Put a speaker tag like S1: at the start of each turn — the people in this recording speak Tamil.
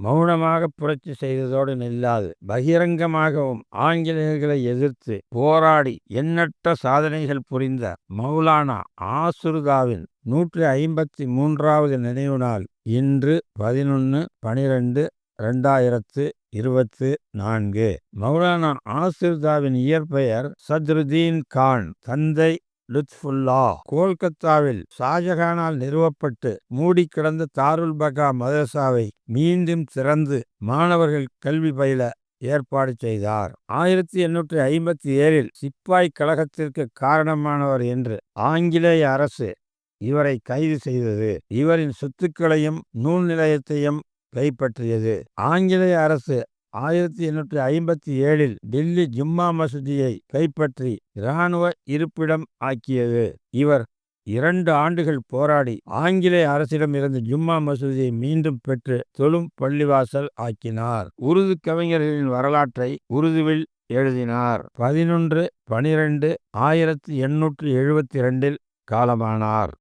S1: மௌனமாக புரட்சி செய்ததோடு நில்லாது. பகிரங்கமாகவும் ஆங்கிலேயர்களை எதிர்த்து போராடி எண்ணற்ற சாதனைகள் புரிந்த மௌலானா ஆசுர்தாவின் நூற்றி ஐம்பத்தி மூன்றாவது நினைவு நாள் இன்று பதினொன்று பனிரெண்டு ரெண்டாயிரத்து இருபத்து நான்கு. மௌலானா ஆசிர்தாவின் இயற்பெயர் சத்ருதீன் கான் தந்தை லுத்ஃபுல்லா கோல்கத்தாவில் ஷாஜகானால் நிறுவப்பட்டு மூடி கிடந்த தாருல் பகா மதரசாவை மீண்டும் திறந்து மாணவர்கள் கல்வி பயில ஏற்பாடு செய்தார். ஆயிரத்தி எண்ணூற்றி ஐம்பத்தி ஏழில் சிப்பாய் கழகத்திற்கு காரணமானவர் என்று ஆங்கிலேய அரசு இவரை கைது செய்தது. இவரின் சொத்துக்களையும் நூல் நிலையத்தையும் கைப்பற்றியது. ஆங்கிலேய அரசு ஆயிரத்தி எண்ணூற்றி ஐம்பத்தி ஏழில் டெல்லி ஜும்மா மசூதியை கைப்பற்றி இராணுவ இருப்பிடம் ஆக்கியது. இவர் இரண்டு ஆண்டுகள் போராடி ஆங்கிலேய அரசிடம் இருந்து ஜும்மா மசூதியை மீண்டும் பெற்று தொழும் பள்ளிவாசல் ஆக்கினார். உருது கவிஞர்களின் வரலாற்றை உருதுவில் எழுதினார். பதினொன்று பனிரெண்டு ஆயிரத்தி எண்ணூற்றி எழுபத்தி ரெண்டில் காலமானார்.